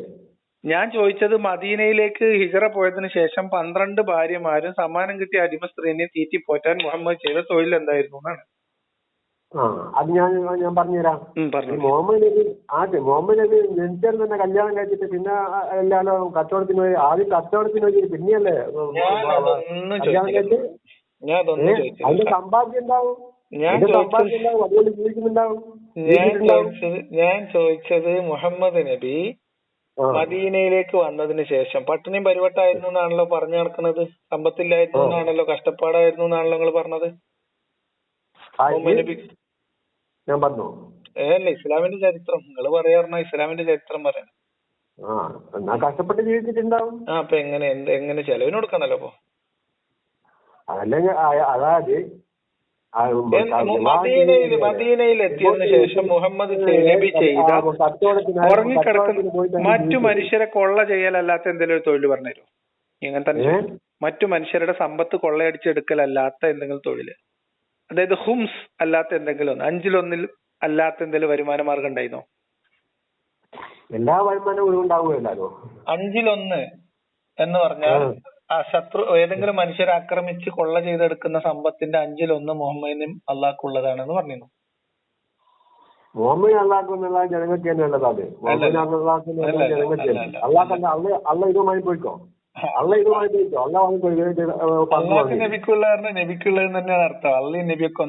ഞാൻ ചോദിച്ചത് മദീനയിലേക്ക് ഹിജറ പോയതിനു ശേഷം പന്ത്രണ്ട് ഭാര്യമാരും സമ്മാനം കിട്ടിയ അടിമ സ്ത്രീനെ തീറ്റി പോറ്റാൻ മുഹമ്മദ് ചെയ്ത തൊഴിൽ എന്തായിരുന്നു എന്നാണ്. ആ അത് ഞാൻ ഞാൻ പറഞ്ഞുതരാം മുഹമ്മദ് നബി ആദ്യം മുഹമ്മദ് നബി ജനിച്ചാൽ തന്നെ കല്യാണം കഴിച്ചിട്ട് പിന്നെ എല്ലാവരും കച്ചവടത്തിന് പോയി ആദ്യം കച്ചവടത്തിന് പോയി പിന്നെയല്ലേ കല്യാണം കഴിച്ച്? അതിന്റെ സമ്പാദ്യം ഉണ്ടാവും ഞാൻ സമ്പാദ്യം ഉണ്ടാവും അതുകൊണ്ട് ജീവിക്കുന്നുണ്ടാവും ഞാൻ. ചോദിച്ചത് മുഹമ്മദ് നബി. മദീനയിലേക്ക് വന്നതിന് ശേഷം പട്ടിണിയും പരിവട്ടായിരുന്നു എന്നാണല്ലോ പറഞ്ഞു നടക്കുന്നത് സമ്പത്തില്ലായിരുന്നു. എന്നാണല്ലോ കഷ്ടപ്പാടായിരുന്നു എന്നാണല്ലോ നിങ്ങൾ പറഞ്ഞത് ആ, മുഹമ്മദ് ഇത് നബി ഞാൻ പറഞ്ഞു. ഏല്ല ഇസ്ലാമിന്റെ ചരിത്രം. നിങ്ങൾ പറയാറുണ്ടോ ഇസ്ലാമിന്റെ ചരിത്രം പറയാൻ ആ എന്നാ കഷ്ടപ്പെട്ട് ജീവിച്ചിട്ടുണ്ടാവും. ആ അപ്പൊ എങ്ങനെ എന്ത് എങ്ങനെ ചെലവിന് കൊടുക്കണല്ലോ അപ്പൊ അല്ലെങ്കിൽ അതായത് മദീനയിൽ എത്തിയതിനു ശേഷം മുഹമ്മദ് നബി ചെയ്ത ഉറങ്ങിക്കിടക്കുന്ന മറ്റു മനുഷ്യരെ കൊള്ള ചെയ്യലല്ലാത്ത എന്തെങ്കിലും ഒരു തൊഴിൽ പറഞ്ഞുതരും ഇങ്ങനെ തന്നെ മറ്റു മനുഷ്യരുടെ സമ്പത്ത് കൊള്ളയടിച്ചെടുക്കലല്ലാത്ത എന്തെങ്കിലും തൊഴിൽ. അതായത് ഹുംസ് അല്ലാത്ത എന്തെങ്കിലും ഒന്ന്. അഞ്ചിലൊന്നിൽ അല്ലാത്ത എന്തെങ്കിലും വരുമാന മാർഗം ഉണ്ടായിരുന്നോ? എല്ലാ വരുമാനവും അഞ്ചിലൊന്ന് എന്ന് പറഞ്ഞാൽ ആ ശത്രു ഏതെങ്കിലും മനുഷ്യരെ ആക്രമിച്ച് കൊള്ള ചെയ്തെടുക്കുന്ന സമ്പത്തിന്റെ അഞ്ചിലൊന്ന് മുഹമ്മദിനും അള്ളാഹ്ക്കുള്ളതാണെന്ന് പറഞ്ഞിരുന്നു. മുഹമ്മദ് അള്ളാഹ്ക്കുന്നുള്ള ജനങ്ങൾക്ക് തന്നെ ഉള്ളത് അത് മുഹമ്മദ് അള്ളാഹ്ക്കുന്നുള്ള അല്ല, അല്ല, ജനങ്ങൾക്ക് അല്ല, അല്ല. അള്ളാഹ് അള്ള അള്ള ഇതുമായി പോയിക്കോ? അള്ള ഇതുമായി അള്ള അള്ളാഹ് നബിക്കുള്ള നബിക്കുള്ളത് തന്നെയാണ് അർത്ഥം. നബിയൊക്കെ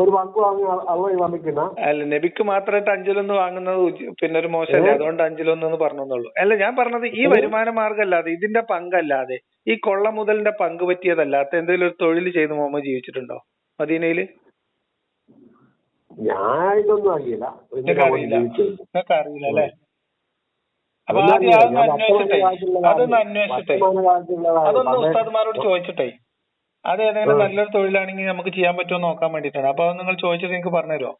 ഒരു പങ്ക് വാങ്ങി അള്ള വന്നിക്കുന്ന. അല്ല നബിക്ക് മാത്രമായിട്ട് അഞ്ചിലൊന്ന് വാങ്ങുന്നത് പിന്നെ ഒരു മോശമല്ലേ? അതുകൊണ്ട് അഞ്ചിലൊന്നു പറഞ്ഞെന്നുള്ളൂ. അല്ല ഞാൻ പറഞ്ഞത് ഈ വരുമാന മാർഗമല്ലാതെ ഇതിന്റെ പങ്കല്ലാതെ ഈ കൊള്ള മുതലിന്റെ പങ്ക് പറ്റിയതല്ലാത്ത എന്തെങ്കിലും ഒരു തൊഴിൽ ചെയ്ത് മുഹമ്മദ് ജീവിച്ചിട്ടുണ്ടോ? മദീനയിൽ? ഞാൻ ഇതൊന്നും അറിയില്ല. അല്ലേ? അപ്പൊ ആദ്യം. അതൊന്ന് അന്വേഷിച്ചിട്ടേ. അതൊന്ന് അന്വേഷിച്ചിട്ടേ. അതൊന്ന് ഉസ്താദ്മാരോട് ചോദിച്ചിട്ടേ. അത് ഏതെങ്കിലും നല്ലൊരു തൊഴിലാണെങ്കിൽ നമുക്ക് ചെയ്യാൻ പറ്റുമോ നോക്കാൻ വേണ്ടിട്ടാണ് അപ്പൊ അത് നിങ്ങൾ ചോദിച്ചിട്ട് നിങ്ങൾക്ക് പറഞ്ഞുതരുമോ?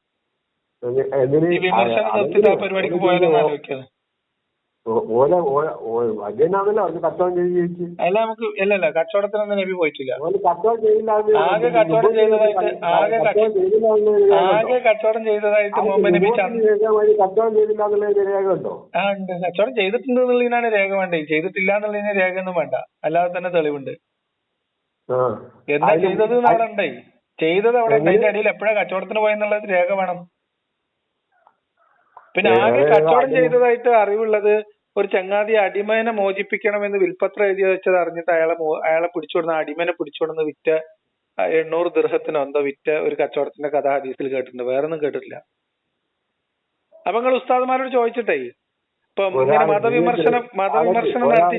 ഈ വിമർശനം നിർത്തിയിട്ട് ആ പരിപാടിക്ക് പോയാലോ ആലോചിക്കുന്നത് ഓല ഓ- ഓ- വല്യനാണല്ലോ അവർ കച്ചവടം ചെയ്ത് ജീവിച്ച്? അല്ല നമുക്ക് അല്ലല്ല കച്ചവടത്തിനൊന്നും നബി പോയിട്ടില്ല. ഓൽ കച്ചവടം ചെയ്യില്ല ആകെ കച്ചവടം ചെയ്തതായിട്ട് ആകെ ആകെ കച്ചവടം ചെയ്തതായിട്ട് മുഹമ്മദ് നബി കച്ചവടം ചെയ്തില്ല എന്നുള്ള ഒരു രേഖ ഉണ്ടോ? ആ ഉണ്ട്. കച്ചവടം ചെയ്തിട്ടുണ്ട് എന്നുള്ളതിനാണ് രേഖ വേണ്ടത്. ചെയ്തിട്ടില്ല എന്നുള്ളതിന് ഒന്നും വേണ്ട. അല്ലാതെ തന്നെ തെളിവുണ്ട്. എന്താ ചെയ്തത് അവിടെ ഉണ്ടേ? ചെയ്തത് അവിടെ അതിന്റെ അടിയിൽ എപ്പോഴാ കച്ചവടത്തിന് പോയെന്നുള്ളത് രേഖ വേണം. പിന്നെ ആകെ കച്ചവടം ചെയ്തതായിട്ട് അറിവുള്ളത് ഒരു ചങ്ങാതി അടിമനെ മോചിപ്പിക്കണമെന്ന് വിൽപ്പത്രം എഴുതി വെച്ചത് അറിഞ്ഞിട്ട് അയാളെ അയാളെ പിടിച്ചുകൊടുന്ന അടിമനെ പിടിച്ചുകൊടുന്ന് വിറ്റ എണ്ണൂറ് ദൃഹത്തിനോ എന്തോ വിറ്റ ഒരു കച്ചവടത്തിന്റെ കഥ ഹദീസിൽ കേട്ടിട്ടുണ്ട്. വേറൊന്നും കേട്ടിട്ടില്ല. അപ്പൊ നിങ്ങൾ ഉസ്താദ്മാരോട് ചോദിച്ചിട്ടേ ഇപ്പൊ ഇങ്ങനെ മതവിമർശനം മതവിമർശനം നടത്തി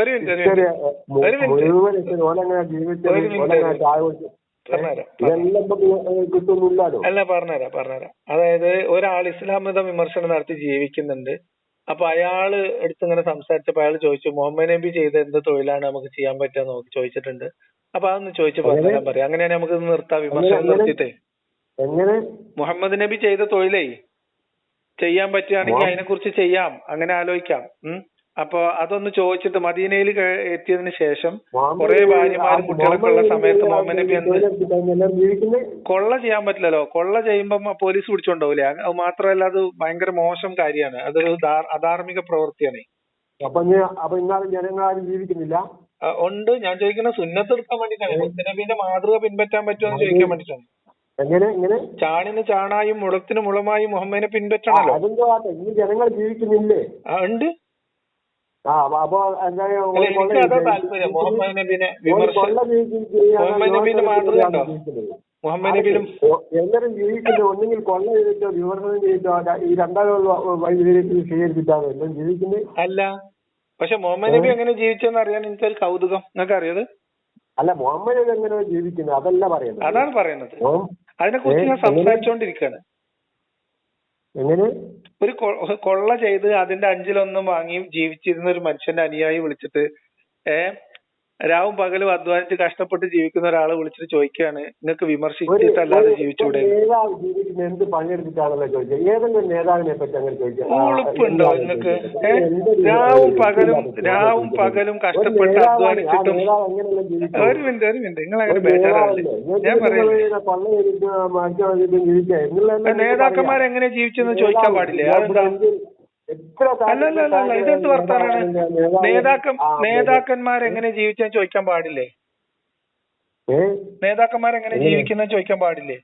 ഒരു മിനിറ്റ് ഒരു മിനിറ്റ് ഒരു മിനിറ്റ്. അല്ല പറഞ്ഞുതരാം പറഞ്ഞുതരാം. അതായത് ഒരാൾ ഇസ്ലാം മത വിമർശനം നടത്തി ജീവിക്കുന്നുണ്ട്. അപ്പൊ അയാൾ എടുത്ത് ഇങ്ങനെ സംസാരിച്ചപ്പോ അയാൾ ചോദിച്ചു മുഹമ്മദ് നബി ചെയ്ത എന്ത് തൊഴിലാണ് നമുക്ക് ചെയ്യാൻ പറ്റുക? നോക്കി ചോദിച്ചിട്ടുണ്ട്. അപ്പൊ അതൊന്ന് ചോദിച്ചു പറഞ്ഞുതരാൻ പറയാം. അങ്ങനെയാണ് നമുക്ക് നിർത്താം വിമർശനം നിർത്തിയിട്ടേ. എങ്ങനെ? മുഹമ്മദ് നബി ചെയ്ത തൊഴിലേ ചെയ്യാൻ പറ്റുകയാണെങ്കിൽ അതിനെ കുറിച്ച് ചെയ്യാം അങ്ങനെ ആലോചിക്കാം. ഉം. അപ്പൊ അതൊന്ന് ചോദിച്ചിട്ട് മദീനയിൽ എത്തിയതിന് ശേഷം കുറെ ഭാര്യമാരും കുട്ടികളൊക്കെ ഉള്ള സമയത്ത് മുഹമ്മദ് നബി എന്ത് കൊള്ള ചെയ്യാൻ പറ്റില്ലല്ലോ. കൊള്ള ചെയ്യുമ്പം പോലീസ് പിടിച്ചോണ്ടാവൂലേ? അത് മാത്രമല്ല അത് ഭയങ്കര മോശം കാര്യമാണ്. അതൊരു അധാർമിക പ്രവൃത്തിയാണ്. അപ്പൊ ഇനി അപ്പൊ ഇന്നാലും ജനങ്ങളാരും ജീവിക്കുന്നില്ല? ഉണ്ട്. ഞാൻ ചോദിക്കുന്ന സുന്നത്ത് എടുക്കാൻ വേണ്ടിട്ടാണ് മുത്തനബിന്റെ മാതൃക പിൻപറ്റാൻ പറ്റുമോ എന്ന് ചോദിക്കാൻ വേണ്ടിട്ടാണ് എങ്ങനെ? എങ്ങനെ? ചാണിന് ചാണായും മുളത്തിന് മുളമായും മുഹമ്മദിനെ പിൻപറ്റണല്ലോ. ആട്ടെ. ജനങ്ങൾ ജീവിക്കുന്നില്ലേ? ഉണ്ട് ആ അപ്പൊ എന്താ അല്ല, എനിക്ക് അതാ താല്പര്യം മുഹമ്മദ് നബിനെ മുഹമ്മദ് എല്ലാവരും ജീവിക്കുന്നത് ഒന്നെങ്കിൽ കൊള്ള ചെയ്തിട്ടോ വിമർശനം ചെയ്തിട്ടോ ഈ രണ്ടാമത് സ്വീകരിച്ചിട്ടാണ് എല്ലാം ജീവിക്കുന്നത്. അല്ല. പക്ഷെ മുഹമ്മദ് നബി എങ്ങനെ ജീവിച്ചെന്ന് അറിയാൻ എനിക്കൊരു കൗതുകം. നിങ്ങൾക്ക് അറിയത് അല്ല മുഹമ്മദ് നബി എങ്ങനെ ജീവിക്കുന്നത്? അതല്ല പറയുന്നത്. അതാണ് പറയുന്നത്. അതിനെ കുറിച്ച് ഞാൻ സംസാരിച്ചോണ്ടിരിക്കാണ്. സംസാരിച്ചുകൊണ്ടിരിക്കുകയാണ് ഒരു കൊള്ള ചെയ്ത് അതിന്റെ അഞ്ചിലൊന്നും വാങ്ങി ജീവിച്ചിരുന്ന ഒരു മനുഷ്യന്റെ അനുയായി വിളിച്ചിട്ട് ഏ രാവും പകലും അധ്വാനിച്ച് കഷ്ടപ്പെട്ട് ജീവിക്കുന്ന ഒരാളെ വിളിച്ചിട്ട് ചോദിക്കുകയാണ്. നിങ്ങൾക്ക് വിമർശിച്ചിട്ട് വിമർശിച്ചിട്ടല്ലാതെ ജീവിച്ചൂടെ? എന്ത് പണിയെടുത്തിട്ടാണല്ലോ ചോദിച്ചത്? ഏതെങ്കിലും നേതാവിനെ പറ്റി അങ്ങനെ ചോദിക്കാം ഉളുപ്പുണ്ടോ നിങ്ങൾക്ക് രാവും പകലും രാവും പകലും കഷ്ടപ്പെട്ട് അധ്വാനിച്ചിട്ടും ഒരു മിനിറ്റ് ഒരു മിനിറ്റ്. നിങ്ങൾ അങ്ങനെ ബേജാറാവില്ലേ? ഞാൻ പറയുന്നത് നേതാക്കന്മാരെങ്ങനെ ജീവിച്ചെന്ന് ചോദിക്കാൻ പാടില്ലേ? അതെന്താ? അല്ല അല്ല അല്ല അല്ല. ഇതെന്ത് വർത്താനാണ്? നേതാക്ക നേതാക്കന്മാർ എങ്ങനെ ജീവിച്ചെന്ന് ചോദിക്കാൻ പാടില്ലേ? നേതാക്കന്മാർ എങ്ങനെ ജീവിക്കുന്ന ചോദിക്കാൻ പാടില്ലേ?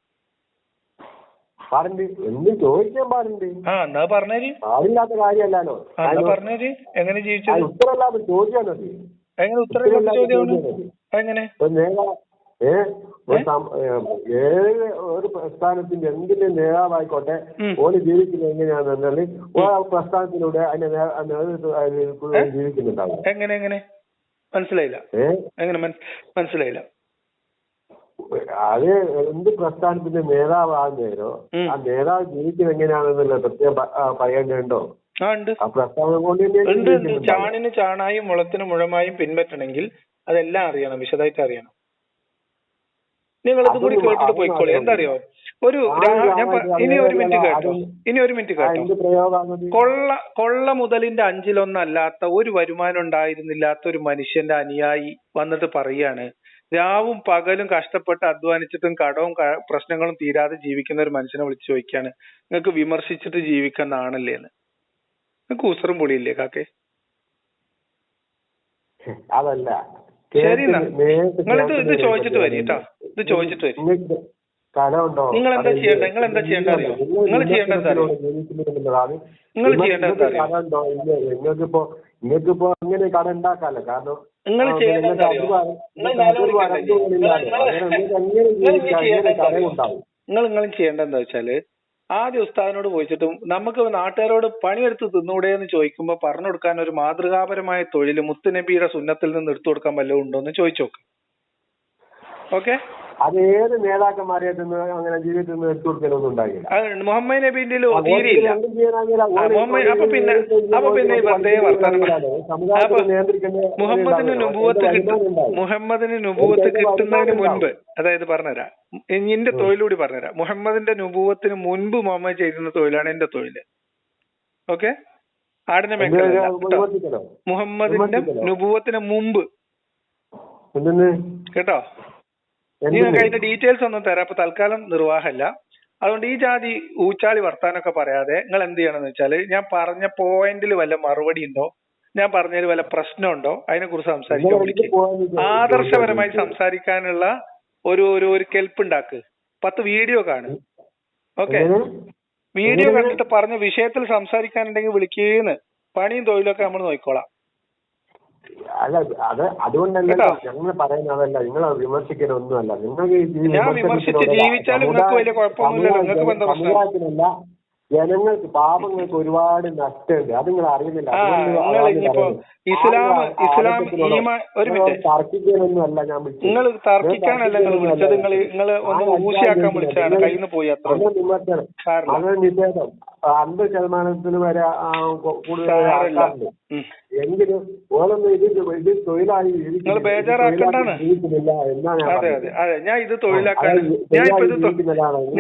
എന്തും ചോദിക്കാൻ പാടുണ്ട് ആ എന്നാ പറഞ്ഞേരി. പാടില്ലാത്ത എന്നാ പറഞ്ഞേരി. എങ്ങനെ ജീവിച്ചത്? എങ്ങനെ ചോദിച്ചാൽ എങ്ങനെ ഉത്തരവില്ലാത്ത ചോദ്യമാണ്? അതെങ്ങനെ? ഒരു നേതാ ഏ ഒരു ഏത് ഒരു പ്രസ്ഥാനത്തിന്റെ എന്തിന്റെ നേതാവായിക്കോട്ടെ. ഓന് ജീവിക്കുന്നത് എങ്ങനെയാണെന്നാൽ ഓ പ്രസ്ഥാനത്തിലൂടെ അതിന്റെ നേതൃത്വം ജീവിക്കുന്നുണ്ടാവും എങ്ങനെ എങ്ങനെ? മനസ്സിലായില്ല. എങ്ങനെ മനസ്സിലായില്ല. അത് എന്ത് പ്രസ്ഥാനത്തിന്റെ നേതാവാകുന്നേരോ ആ നേതാവ് ജീവിക്കുന്നത് എങ്ങനെയാണെന്നുള്ള പ്രത്യേകം ആ, പറയേണ്ടതുണ്ടോ? ആ പ്രസ്ഥാനം കൊണ്ട്. ചാണിന് ചാണായും മുളത്തിന് മുഴമായും പിൻപറ്റണമെങ്കിൽ അതെല്ലാം അറിയണം വിശദമായിട്ട് അറിയണം. നിങ്ങൾ ഇതും കൂടി കേട്ടിട്ട് പോയിക്കോളൂ. എന്തറിയോ? ഒരു ഞാൻ ഇനി ഒരു മിനിറ്റ് കേട്ടോ. ഇനി ഒരു മിനിറ്റ് കേട്ടോ. കൊള്ള കൊള്ള മുതലിന്റെ അഞ്ചിലൊന്നല്ലാത്ത ഒരു വരുമാനം ഉണ്ടായിരുന്നില്ലാത്ത ഒരു മനുഷ്യന്റെ അനുയായി വന്നിട്ട് പറയാണ്. രാവും പകലും കഷ്ടപ്പെട്ട് അധ്വാനിച്ചിട്ടും കടവും പ്രശ്നങ്ങളും തീരാതെ ജീവിക്കുന്ന ഒരു മനുഷ്യനെ വിളിച്ചു ചോദിക്കാണ്. നിങ്ങൾക്ക് വിമർശിച്ചിട്ട് ജീവിക്കാൻ നാണല്ലേ എന്ന്. നിങ്ങൾക്ക് ഉസറും പൊളിയില്ലേ കാക്കേ? അതല്ല. ശരി. നിങ്ങൾ ഇത് ചോദിച്ചിട്ട് വരി കേട്ടോ ഇത് ചോദിച്ചിട്ട് വരി നിങ്ങൾ എന്താ ചെയ്യേണ്ടത്? നിങ്ങൾ എന്താ ചെയ്യേണ്ട അറിയോ? നിങ്ങൾ ചെയ്യേണ്ടത് എന്താ അറിയോ? നിങ്ങൾ ചെയ്യേണ്ടത് എന്താ അറിയോ? നിങ്ങൾക്കിപ്പോ നിങ്ങൾക്കിപ്പോ അങ്ങനെ കട ഉണ്ടാക്കാല്ലോ കാരണം നിങ്ങൾ അറിയോ? നിങ്ങൾ നിങ്ങളും ചെയ്യേണ്ടത് എന്താ വെച്ചാൽ ആദ്യം ഉസ്താദിനോട് ചോദിച്ചിട്ടും നമുക്ക് നാട്ടുകാരോട് പണിയെടുത്ത് തിന്നൂടെ എന്ന് ചോദിക്കുമ്പോൾ പറഞ്ഞു കൊടുക്കാൻ ഒരു മാതൃകാപരമായ തൊഴിൽ മുത്തുനബിയുടെ സുന്നത്തിൽ നിന്ന് എടുത്തു കൊടുക്കാൻ വല്ലതും ഉണ്ടോ എന്ന് ചോദിച്ചു നോക്ക് ഓക്കെ? അത് ഏത് നേതാക്കന്മാരെ അങ്ങനെ ജീവിതത്തിൽ നിന്ന് എടുത്തു കൊടുക്കലൊന്നും ഉണ്ടാകില്ല മുഹമ്മദ് നബീന്റെ മുഹമ്മദിന് നുബുവത്ത് കിട്ടും മുഹമ്മദിന് എനിക്ക് കിട്ടുന്നതിന് മുൻപ് അതായത് പറഞ്ഞുതരാം. എന്റെ തൊഴിലൂടി പറഞ്ഞുതരാം. മുഹമ്മദിന്റെ നുപൂവത്തിന് മുൻപ് മുഹമ്മദ് ചെയ്തിരുന്ന തൊഴിലാണ് എന്റെ തൊഴിൽ. ഓക്കെ? ആടിന്റെ മേഖല? മുഹമ്മദിന്റെ നുപൂവത്തിന് മുമ്പ്? കേട്ടോ? നിങ്ങൾക്ക് അതിന്റെ ഡീറ്റെയിൽസ് ഒന്നും തരാം. അപ്പൊ തൽക്കാലം നിർവാഹമല്ല അതുകൊണ്ട് ഈ ജാതി ഊച്ചാളി വർത്താനൊക്കെ പറയാതെ നിങ്ങൾ എന്ത് ചെയ്യണമെന്ന് വെച്ചാൽ ഞാൻ പറഞ്ഞ പോയിന്റിൽ വല്ല മറുപടി ഉണ്ടോ? ഞാൻ പറഞ്ഞതിൽ വല്ല പ്രശ്നമുണ്ടോ അതിനെ കുറിച്ച് സംസാരിക്കാൻ വിളിക്കും? ആദർശപരമായി സംസാരിക്കാനുള്ള ഒരു ഒരു ഒരു കെൽപ്പ് ഉണ്ടാക്ക്. പത്ത് വീഡിയോ കാണും. ഓക്കെ? വീഡിയോ കണ്ടിട്ട് പറഞ്ഞ വിഷയത്തിൽ സംസാരിക്കാനുണ്ടെങ്കിൽ വിളിക്കേന്ന്. പണിയും തൊഴിലൊക്കെ നമ്മൾ നോക്കിക്കോളാം. അല്ല അത് അതുകൊണ്ടല്ല? ഞങ്ങൾ പറയുന്നതല്ല നിങ്ങൾ വിമർശിക്കലൊന്നുമല്ല നിങ്ങൾക്ക് ഈ ഞാൻ വിമർശിച്ച് ജീവിച്ചാലും നിങ്ങൾക്ക് വലിയ കുഴപ്പമൊന്നുമില്ലല്ലോ. നിങ്ങൾക്ക് എന്താ പ്രശ്നം? ജനങ്ങൾക്ക് പാപങ്ങൾക്ക് ഒരുപാട് നഷ്ടമുണ്ട്. അത് നിങ്ങൾ അറിയുന്നില്ല. ഇസ്ലാം- ഇസ്ലാം. തർക്കിക്കാനൊന്നും അല്ല ഞാൻ വിളിച്ചത്. നിങ്ങൾ തർക്കിക്കാനല്ല നിങ്ങൾ വിളിച്ചത്. നിങ്ങൾ നിങ്ങൾ ഒന്ന് ഊശിയാക്കാൻ വിളിച്ചാണ് കയ്യിൽ നിന്ന് പോയി അത്ര അങ്ങനെ നിഷേധം. അൻപത് ശതമാനത്തിന് വരെ കൂടുതൽ. എങ്കിലും ഓളൊന്നും ഇത് ഇത് തൊഴിലായി അതെ അതെ. അതെ ഞാൻ ഇത് തൊഴിലാക്കാൻ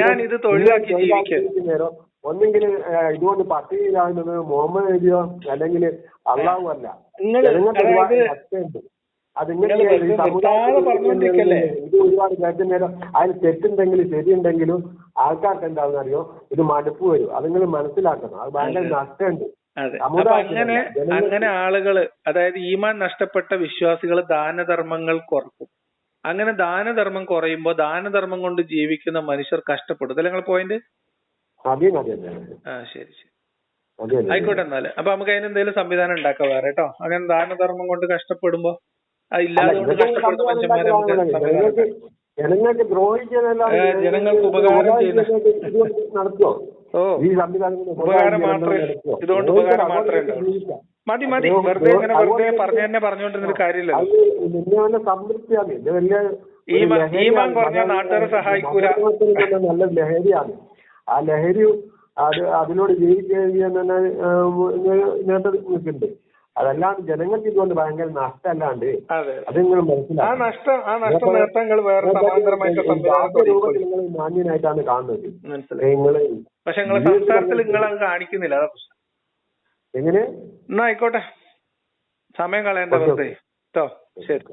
ഞാൻ ഇത് തൊഴിലാക്കി ജീവിക്കുന്നേരം ഒന്നെങ്കിൽ ഇതുകൊണ്ട് പട്ടിണിയിലാകുന്നത് മുഹമ്മദ് നബിയോ അല്ലെങ്കിൽ അള്ളാഹു അല്ല. ഇത് ഒരുപാട് അതായത് നേരം അതിന് തെറ്റുണ്ടെങ്കിലും ശരിയുണ്ടെങ്കിലും ആൾക്കാർക്ക് എന്താണെന്ന് അറിയോ ഇത് മടുപ്പ് വരും. അത് നിങ്ങൾ മനസ്സിലാക്കണം. അത് ഭയങ്കര നഷ്ടമുണ്ട്. അങ്ങനെ അങ്ങനെ ആളുകൾ അതായത് ഈമാൻ നഷ്ടപ്പെട്ട വിശ്വാസികൾ ദാനധർമ്മങ്ങൾ കുറക്കും. അങ്ങനെ ദാനധർമ്മം കുറയുമ്പോ ദാനധർമ്മം കൊണ്ട് ജീവിക്കുന്ന മനുഷ്യർ കഷ്ടപ്പെടും. അതല്ലേ നിങ്ങളെ പോയിന്റ് ആ ശരി ശരി. ആയിക്കോട്ടെ എന്നാൽ. അപ്പൊ നമുക്ക് അതിന് എന്തെങ്കിലും സംവിധാനം ഉണ്ടാക്കാം വേറെ കേട്ടോ. അങ്ങനെ ദാനധർമ്മം കൊണ്ട് കഷ്ടപ്പെടുമ്പോ ജനങ്ങൾക്ക്. ജനങ്ങൾക്ക് ഉപകാരം നടത്തുമോ ഓ. ഉപകാരം മാത്രമേ? ഇതുകൊണ്ട് ഉപകാരം മാത്രമേ അതുകൊണ്ട് മതി മതി. വെറുതെ ഇങ്ങനെ വെറുതെ പറഞ്ഞു തന്നെ പറഞ്ഞുകൊണ്ടിരുന്നൊരു കാര്യമില്ല ഈമാൻ- കുറഞ്ഞാൽ നാട്ടുകാരെ സഹായിക്കൂല. നല്ല ലഹരിയാണ്. ആ ലഹരി അത് അതിനോട് ജീവിക്കുകയും തന്നെ നേട്ടം നിൽക്കുന്നുണ്ട്. അതല്ലാണ്ട് ജനങ്ങൾക്ക് ഇതുകൊണ്ട് ഭയങ്കര നഷ്ടമല്ലാണ്ട് അതെ. നിങ്ങൾ നിങ്ങൾ മാന്യനായിട്ടാണ് കാണുന്നത്. നിങ്ങൾ പക്ഷെ നിങ്ങളെ സംസാരത്തിൽ നിങ്ങൾ അത് കാണിക്കുന്നില്ല എങ്ങനെ? എന്നാ ആയിക്കോട്ടെ. സമയം കളയണ്ട വെറുതെ. ശരി.